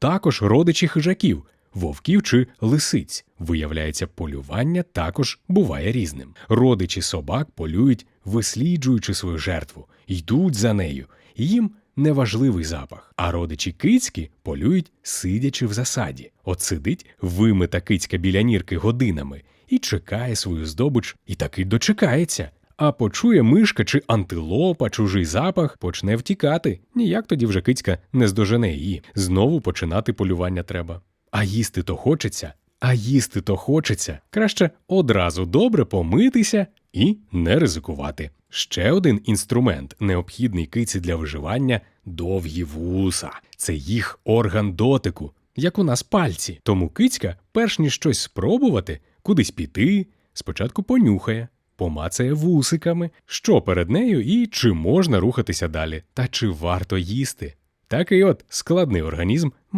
також родичі хижаків, вовків чи лисиць. Виявляється, полювання також буває різним. Родичі собак полюють, висліджуючи свою жертву, йдуть за нею. Їм неважливий запах. А родичі кицьки полюють, сидячи в засаді. От сидить вимита кицька біля нірки годинами і чекає свою здобич, і таки дочекається. А почує мишка чи антилопа чужий запах, почне втікати. Ніяк тоді вже кицька не здожене її. Знову починати полювання треба. А їсти то хочеться, а їсти то хочеться. Краще одразу добре помитися і не ризикувати. Ще один інструмент, необхідний киці для виживання довгі вуса. Це їх орган дотику, як у нас пальці. Тому кицька, перш ніж щось спробувати, кудись піти, спочатку понюхає, помацає вусиками, що перед нею і чи можна рухатися далі, та чи варто їсти. Такий от складний організм